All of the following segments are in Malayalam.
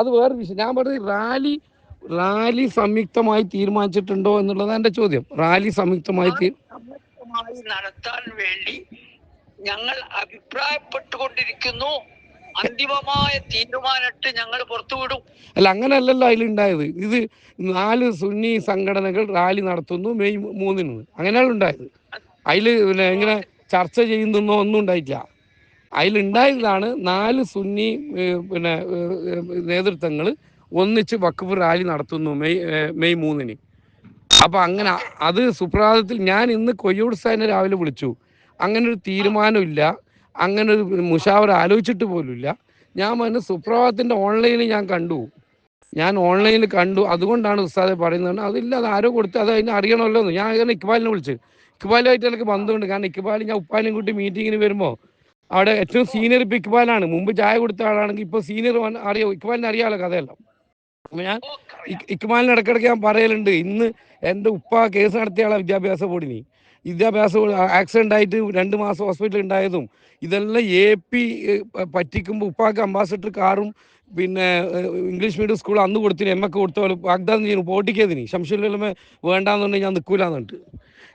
അത് വേറെ വിഷയം. ഞാൻ പറഞ്ഞത് റാലി റാലി സംയുക്തമായി തീരുമാനിച്ചിട്ടുണ്ടോ എന്നുള്ളതാണ് എന്റെ ചോദ്യം. റാലി സംയുക്തമായി നടത്താൻ വേണ്ടി ഞങ്ങൾ അഭിപ്രായപ്പെട്ടുകൊണ്ടിരിക്കുന്നു. അന്തിമമായ തീരുമാനമായിട്ട് ഞങ്ങൾ പുറത്തുവിടും അല്ല അങ്ങനെയല്ലല്ലോ അതിലുണ്ടായത്. ഇത് നാല് സുന്നി സംഘടനകൾ റാലി നടത്തുന്നു മെയ് മൂന്നിന്. അങ്ങനെയാണ് ഉണ്ടായത്. അതിൽ പിന്നെ ഇങ്ങനെ ചർച്ച ചെയ്യുന്നോ ഒന്നും ഉണ്ടായിട്ടില്ല. അതിലുണ്ടായതാണ് നാല് സുന്നി പിന്നെ നേതൃത്വങ്ങൾ ഒന്നിച്ച് വഖഫ് റാലി നടത്തുന്നു മെയ് മെയ് മൂന്നിന്. അപ്പൊ അങ്ങനെ അത് സുപ്രഭാതത്തിൽ ഞാൻ ഇന്ന് കൊയ്യോട് സാറിനെ രാവിലെ വിളിച്ചു. അങ്ങനെ ഒരു തീരുമാനമില്ല. അങ്ങനെ ഒരു മുഷാവർ ആലോചിച്ചിട്ട് പോലുമില്ല. ഞാൻ പറഞ്ഞ സുപ്രഭാതത്തിന്റെ ഓൺലൈനിൽ ഞാൻ കണ്ടു. ഞാൻ ഓൺലൈനിൽ കണ്ടു. അതുകൊണ്ടാണ് ഉസ്താദെ പറയുന്നത് അതില്ല അത് ആരോ കൊടുത്ത് അത് അതിനെ അറിയണമല്ലോ എന്ന്. ഞാൻ അങ്ങനെ ഇക്ബാലിനെ വിളിച്ചു. ഇക്ബാലുമായിട്ട് എനിക്ക് ബന്ധമുണ്ട്. കാരണം ഇക്ബാൽ ഞാൻ ഉപ്പാലും കൂട്ടി മീറ്റിങ്ങിന് വരുമ്പോൾ അവിടെ ഏറ്റവും സീനിയർ ഇപ്പൊ ഇക്ബാലാണ്. മുമ്പ് ചായ കൊടുത്ത ആളാണെങ്കിൽ ഇപ്പൊ സീനിയർ അറിയോ? ഇക്ബാലിനെ അറിയാലോ കഥയെല്ലാം. അപ്പൊ ഞാൻ ഇക്ബാലിന് ഇടക്കിടക്ക് ഞാൻ പറയലുണ്ട്. ഇന്ന് എന്റെ ഉപ്പ കേസ് നടത്തിയ ആളാ വിദ്യാഭ്യാസ ബോർഡിന് വിദ്യാഭ്യാസ ആക്സിഡന്റ് ആയിട്ട് രണ്ട് മാസം ഹോസ്പിറ്റലിൽ ഉണ്ടായതും ഇതെല്ലാം എ പി പറ്റിക്കുമ്പോൾ ഉപ്പാക്ക് അംബാസഡർ കാറും പിന്നെ ഇംഗ്ലീഷ് മീഡിയം സ്കൂൾ അന്ന് കൊടുത്തിന്. എം ഒക്കെ കൊടുത്ത പോലെ വാഗ്ദാനം ചെയ്യുന്നു പോട്ടിക്കേതിന്. ശംശുല്ലമ വേണ്ടാന്നുണ്ടെങ്കിൽ ഞാൻ നിൽക്കൂലെന്നുണ്ട്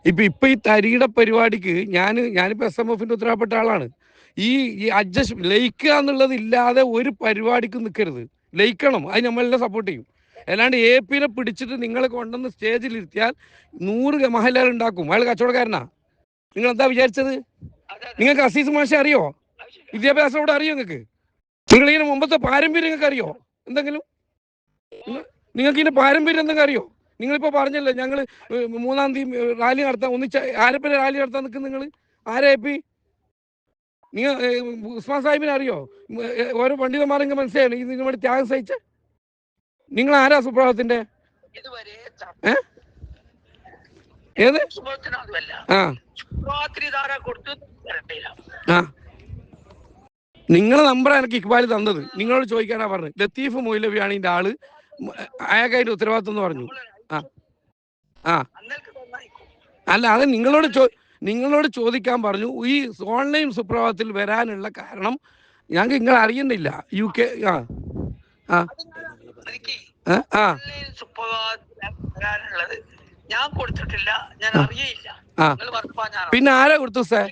ഇപ്പൊ ഇപ്പൊ ഈ തരിയുടെ പരിപാടിക്ക് ഞാൻ ഞാനിപ്പോ എസ് എം എഫിന്റെ ഉത്തരവാദപ്പെട്ട ആളാണ്. ഈ അഡ്ജസ്റ്റ് ലയിക്കുക എന്നുള്ളത് ഇല്ലാതെ ഒരു പരിപാടിക്കും നിൽക്കരുത് ലയിക്കണം. അത് നമ്മളെല്ലാം സപ്പോർട്ട് ചെയ്യും. അല്ലാണ്ട് എ പിനെ പിടിച്ചിട്ട് നിങ്ങളെ കൊണ്ടുവന്ന് സ്റ്റേജിൽ ഇരുത്തിയാൽ നൂറ് മഹലാൽ ഉണ്ടാക്കും. അയാൾ കച്ചവടക്കാരനാ. നിങ്ങൾ എന്താ വിചാരിച്ചത്. നിങ്ങൾക്ക് അസീസ് മാഷെ അറിയോ? വിദ്യാഭ്യാസം അവിടെ അറിയോ നിങ്ങൾക്ക്? നിങ്ങൾ ഇതിന് മുമ്പത്തെ പാരമ്പര്യം നിങ്ങൾക്ക് അറിയോ? എന്തെങ്കിലും? നിങ്ങൾക്ക് ഇതിന്റെ പാരമ്പര്യം എന്തെങ്കിലും അറിയോ? നിങ്ങളിപ്പോ പറഞ്ഞല്ലോ ഞങ്ങൾ മൂന്നാം തീയതി റാലി നടത്താൻ ഒന്നിച്ച ആരപ്പനെ റാലി നടത്താൻ നിൽക്കും നിങ്ങൾ ആരെ എ നിങ്ങൾ ഉസ്മാൻ സാഹിബിനെ അറിയോ? ഓരോ പണ്ഡിതന്മാരെങ്കിൽ മനസ്സിലായി? ഇതിനു വേണ്ടി ത്യാഗം സഹിച്ച? നിങ്ങൾ ആരാ സുപ്രഭാതത്തിന്റെ? ഏത്? ആ. നിങ്ങളെ നമ്പർ എനിക്ക് ഇക്ബാൽ തന്നത്. നിങ്ങളോട് ചോദിക്കാനാ പറഞ്ഞത്. ലത്തീഫ് മൊയ്ലവിയാണ് ഇതിന്റെ ആൾ. അയാൾക്ക് അതിന്റെ ഉത്തരവാദിത്വം എന്ന് പറഞ്ഞു. ആ. ആ. അല്ല അത് നിങ്ങളോട് ചോ നിങ്ങളോട് ചോദിക്കാൻ പറഞ്ഞു ഈ ഓൺലൈൻ സുപ്രഭാതത്തിൽ വരാനുള്ള കാരണം ഞങ്ങൾക്ക് നിങ്ങൾ അറിയുന്നില്ല. യു കെ ആ ആ. ഞാൻ കൊടുത്തിട്ടില്ല. ഞാൻ. അറിയയില്ല. പിന്നെ ആരാ കൊടുത്തു സാർ.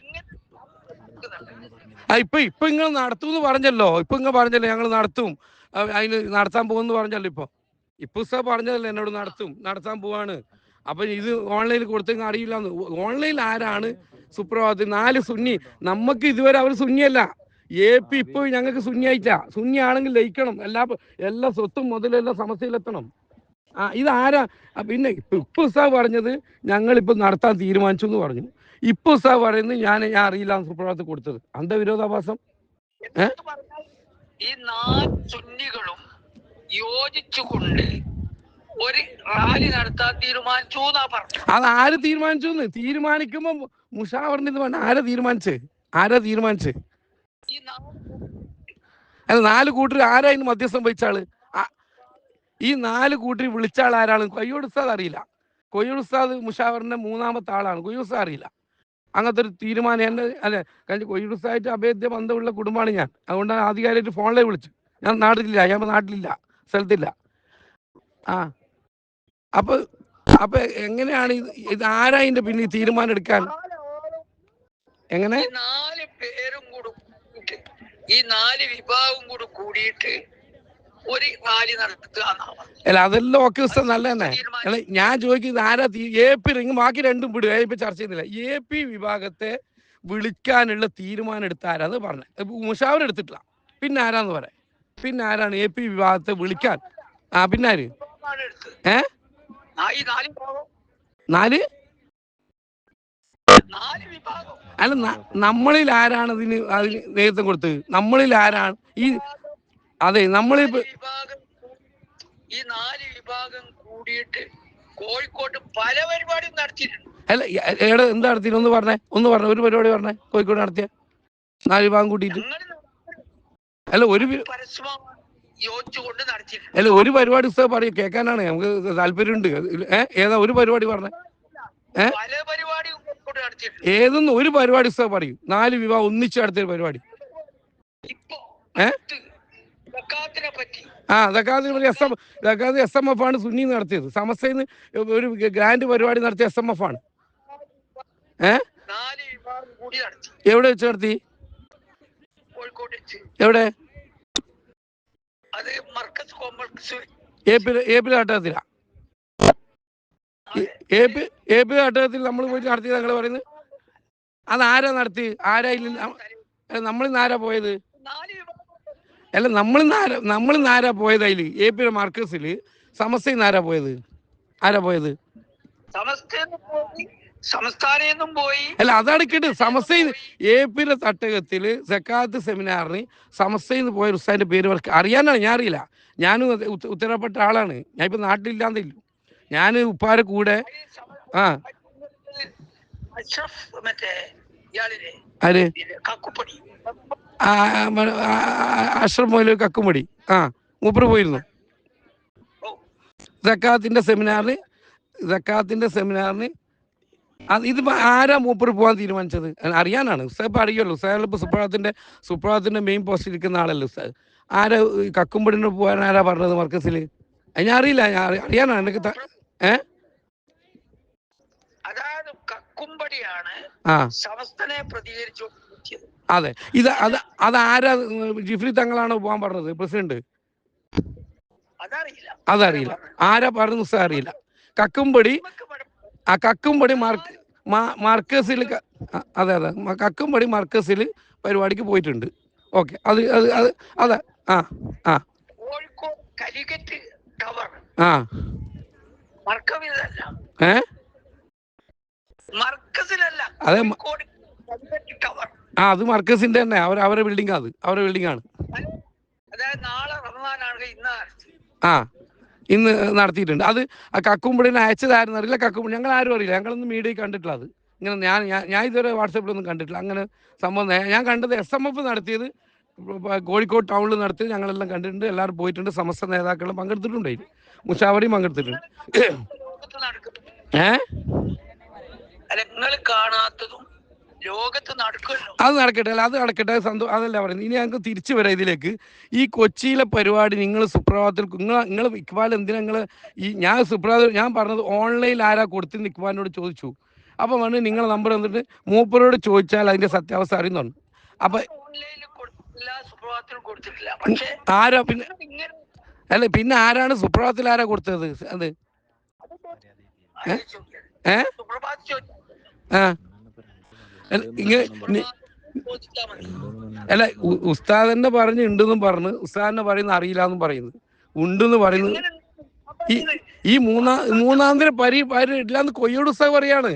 ആ ഇപ്പൊ ഇപ്പൊ നിങ്ങൾ നടത്തും എന്ന് പറഞ്ഞല്ലോ. ഇപ്പൊ നിങ്ങൾ പറഞ്ഞല്ലോ ഞങ്ങൾ നടത്തും. അതിന് നടത്താൻ പോകുമെന്ന് പറഞ്ഞല്ലോ ഇപ്പൊ. ഇപ്പൊ സാർ പറഞ്ഞതല്ലേ എന്നോട് നടത്തും. നടത്താൻ പോവാണ്. അപ്പൊ ഇത് ഓൺലൈനിൽ കൊടുത്തെങ്കിൽ അറിയില്ല ഓൺലൈനിൽ ആരാണ് സുപ്രഭാതത്തിൽ നാല് സുന്നി? നമുക്ക് ഇതുവരെ അവർ സുന്നിയല്ല. എ പി ഇപ്പൊ ഞങ്ങൾക്ക് സുന്നിയായിട്ടാ. സുന്നി ആണെങ്കിൽ ലയിക്കണം. എല്ലാ എല്ലാ സ്വത്തും മുതലെല്ലാം സമസ്യയിലെത്തണം ആ ഇതാരാ പിന്നെ ഇപ്പൊ സാർ പറഞ്ഞത് ഞങ്ങൾ ഇപ്പൊ നടത്താൻ തീരുമാനിച്ചു എന്ന് പറഞ്ഞു. ഇപ്പൊ സാർ പറയുന്നത് ഞാൻ ഞാൻ അറിയില്ല സുപ്രഭാതത്തിൽ കൊടുത്തത്. അന്ധവിരോധാഭാസം ഈ നാല് സുന്നികളും യോജിച്ചുകൊണ്ട് ഒരു റാലി നടത്താൻ തീരുമാനിച്ചു എന്നാ പറഞ്ഞു അത് ആര് തീരുമാനിച്ചു തീരുമാനിക്കുമ്പോ മുഷാവറിന് ഇത് വേണ്ട ആരാ തീരുമാനിച്ച്? ആരാ തീരുമാനിച്ച്? ഈ നാല് അല്ല നാല് കൂട്ടർ ആരാ ഇന്ന് മധ്യസ്ഥം വഹിച്ച ആൾ ഈ നാല് കൂട്ടർ വിളിച്ച ആൾ ആരാണ്? കൊയ്യൂർ ഉസ്താദ് അറിയില്ല. കൊയ്യൂർ ഉസ്താദ് മുഷാവറിന്റെ മൂന്നാമത്തെ ആളാണ്. കൊയ്യൂർ ഉസ്താദ് അറിയില്ല. അങ്ങനത്തെ ഒരു തീരുമാനം എന്റെ അല്ലെ കഴിഞ്ഞ കൊയ്യൂർ ഉസ്താദായിട്ട് അഭേദ്യ ബന്ധമുള്ള കുടുംബമാണ് ഞാൻ. അതുകൊണ്ടാണ് ആധികാരികമായിട്ട് ഫോണിലേ വിളിച്ചു. ഞാൻ നാട്ടിലില്ല ഞാൻ നാട്ടിലില്ല സ്ഥലത്തില്ല. ആ. അപ്പൊ അപ്പൊ എങ്ങനെയാണ് ഇത് ആരാ ഇതിന്റെ പിന്നെ ഈ തീരുമാനം എടുക്കാൻ? എങ്ങനെ? നാല് പേരും കൂടി ഈ നാല് വിഭാഗവും കൂടി കൂടിയിട്ട് ഒരു റാലി നടത്തുക അല്ല അതെല്ലാം ഒക്കെ ദിവസം നല്ല തന്നെ ഞാൻ ചോദിക്കുന്നത് ആരാ എ പി റിങ് ബാക്കി രണ്ടും വിടുക. ഇപ്പൊ ചർച്ച ചെയ്യുന്നില്ല. എ പി വിഭാഗത്തെ വിളിക്കാനുള്ള തീരുമാനം എടുത്ത ആരാന്ന് പറഞ്ഞത് മുഷാവർ എടുത്തിട്ടില്ല. പിന്നെ ആരാന്ന് പറയാം. പിന്നെ ആരാണ് എ പി വിഭാഗത്തെ വിളിക്കാൻ? ആ പിന്നെ ആര്? ഏഹ് നാല് അല്ല നമ്മളിൽ ആരാണ് ഇതിന് അതിന് നേതൃത്വം കൊടുത്തത്? നമ്മളിൽ ആരാണ്? ഈ അതെ നമ്മളിപ്പോ ഈ നാല് വിഭാഗം കൂടിയിട്ട് കോഴിക്കോട്ട് പല പരിപാടിയും നടത്തിയിട്ടുണ്ട്. അല്ല എവിടെ എന്താ നടത്തി ഒന്ന് പറഞ്ഞേ ഒന്ന് പറഞ്ഞേ ഒരു പരിപാടി പറഞ്ഞേ കോഴിക്കോട് നടത്തിയ നാല് വിഭാഗം കൂട്ടിയിട്ട് അല്ല ഒരു പരസ്യമായി യോജിച്ചുകൊണ്ട് നടത്തിയിട്ടുണ്ട്. അല്ല ഒരു പരിപാടി ഉസ്താദ് പറയും കേൾക്കാനാണ്. നമുക്ക് താല്പര്യമുണ്ട്. ഏതാ ഒരു പരിപാടി പറഞ്ഞ? പല പരിപാടി നടത്തിയിട്ടുണ്ട്. ഏതൊന്നും ഒരു പരിപാടി ഉസ്താദ് പറയും. നാല് വിവാഹം ഒന്നിച്ച് നടത്തിയ പരിപാടി. ആ? അടുത്ത് പറ്റി എസ് എം സക്കാത്ത് എസ് എം എഫ് ആണ് സുന്നി നടത്തിയത്. സമസ്തയിൽ നിന്ന് ഒരു ഗ്രാൻഡ് പരിപാടി നടത്തിയ എസ് എം എഫ് ആണ്. ഏ? എവിടെ വെച്ച് നടത്തി? എവിടെ? അത് Markaz complex A P A P നാട്ടകത്തില A P A P നാട്ടകത്തിൽ നമ്മൾ പോയിട്ട് നടത്തി ഞങ്ങൾ പറയുന്നത്? അത് ആരാ നടത്തി ആരാ ഇല്ല നമ്മളിന്ന് ആരാ പോയത്? അല്ല ആരാ നമ്മളിന്ന് ആരാ പോയത് അതിൽ എ പി മാർക്കസിൽ സമസ്തയിൽ നിന്ന് ആരാ പോയത്? ആരാ പോയത് പോയി പോയി. അല്ല അതാണ് കേട്ട് സമസ്തയിൽ എ തട്ടകത്തിൽ സക്കാത്ത് സെമിനാറിന് സമസ്തയിൽ നിന്ന് പോയ ഉസ്താദിന്റെ പേര് അറിയാനാണ് ഞാൻ അറിയില്ല. ഞാനും ഉത്ത- ഉത്തരപ്പെട്ട ആളാണ്. ഞാൻ ഇപ്പൊ നാട്ടിലില്ലാന്നില്ല ഞാൻ ഉപ്പാരെ കൂടെ ആ. ആര്? അഷ്റഫ് മൊയ്ലു കക്കുമടി ആ മൂപ്പര് പോയിരുന്നു. സക്കാത്തിന്റെ സെമിനാറിന് സക്കാത്തിന്റെ സെമിനാറിന് അത് ഇത് ഇപ്പൊ ആരാ മൂപ്പർ പോകാൻ തീരുമാനിച്ചത്? അറിയാനാണ്. ഉസ്താബ് അറിയുമല്ലോ. ഇപ്പൊ സുപ്രഭാതത്തിന്റെ സുപ്രഭാതത്തിന്റെ മെയിൻ പോസ്റ്റിൽ ഇരിക്കുന്ന ആളല്ലേ ഉസ്താദ്? ആരാ കക്കുംപടിന് പോകാൻ ആരാ പറഞ്ഞത് മർക്കസിൽ ഞാൻ അറിയില്ല. ഞാൻ അറിയാനാണ്. എനിക്ക് ഏ? അതായത് കക്കുംപടിയാണ് ആ. സമസ്തനെ പ്രതികരിച്ചു അതെ. ഇത് അത് അത് ആരാ ജിഫ്രി തങ്ങളാണോ പോകാൻ പറഞ്ഞത്? പ്രസിഡന്റ്? അതറിയില്ല. ആരാ പറഞ്ഞ ഉസ്താദ് അറിയില്ല. കക്കുംപടി ആ കക്കുംപടി മാർക്ക് മാർക്കേഴ്സിൽ അതെ അതെ. കക്കുംപടി മാർക്കേഴ്സിൽ പരിപാടിക്ക് പോയിട്ടുണ്ട്. ഓക്കെ. അത് അത് അത് അതെ ആ ആ. ആ. ഏ? അതെ ആ അത് മർക്കസിന്റെ തന്നെ. അവർ അവരെ ബിൽഡിംഗ് അത്. അവരുടെ ബിൽഡിംഗ് ആണ്. ആ. ഇന്ന് നടത്തിയിട്ടുണ്ട്. അത് ആ കക്കുംപടിനെ അയച്ചതായിരുന്നു അറിയില്ല. കക്കുംപടി ഞങ്ങൾ ആരും അറിയില്ല. ഞങ്ങളൊന്നും മീഡിയയിൽ കണ്ടിട്ടില്ല അത്. ഇങ്ങനെ ഞാൻ ഞാൻ ഇതുവരെ വാട്സപ്പിലൊന്നും കണ്ടിട്ടില്ല. അങ്ങനെ സംഭവം ഞാൻ കണ്ടത് എസ് എം എഫ് നടത്തിയത്. കോഴിക്കോട് ടൗണിൽ നടത്തിയത് ഞങ്ങളെല്ലാം കണ്ടിട്ടുണ്ട്. എല്ലാവരും പോയിട്ടുണ്ട്. സമസ്ത നേതാക്കളും പങ്കെടുത്തിട്ടുണ്ട് അതിൽ. മുഷാവറിയും പങ്കെടുത്തിട്ടുണ്ട്. ഏഹ് കാണാത്തതും ലോകത്ത് നടക്കുമല്ലോ. അത് നടക്കട്ടെ അല്ല അത് നടക്കട്ടെ സന്തോഷം അതല്ല പറയുന്നത്. ഇനി ഞങ്ങൾക്ക് തിരിച്ചു വരാം ഇതിലേക്ക്. ഈ കൊച്ചിയിലെ പരിപാടി നിങ്ങൾ സുപ്രഭാതത്തിൽ നിങ്ങൾ നിങ്ങൾ ഇക്ബാൽ എന്തിനാ നിങ്ങൾ ഈ ഞാൻ സുപ്രഭാത ഞാൻ പറഞ്ഞത് ഓൺലൈനിൽ ആരാ കൊടുത്തെന്ന് ഇക്ബാലിനോട് ചോദിച്ചു. അപ്പം പറഞ്ഞു നിങ്ങളെ നമ്പർ എന്നിട്ട് മൂപ്പരോട് ചോദിച്ചാൽ അതിന്റെ സത്യാവസ്ഥ അറിയുന്നുണ്ട്. അപ്പൊ ആരാ പിന്നെ അല്ല പിന്നെ ആരാണ് സുപ്രഭാതത്തിൽ ആരാ കൊടുത്തത്? അത്. ഏ? ആ. ഇങ്ങനെ അല്ല ഉ- ഉസ്താദ് തന്നെ പറഞ്ഞു ഉണ്ടെന്നും പറഞ്ഞു ഉസ്താദിനെ പറയുന്ന അറിയില്ല എന്നും പറയുന്നത് ഉണ്ടെന്ന് പറയുന്നത് ഈ ഈ മൂന്നാം മൂന്നാം തരം പരി പരി ഇല്ലാന്ന് കൊയ്യോട് ഉസ്താദ് പറയാണ്.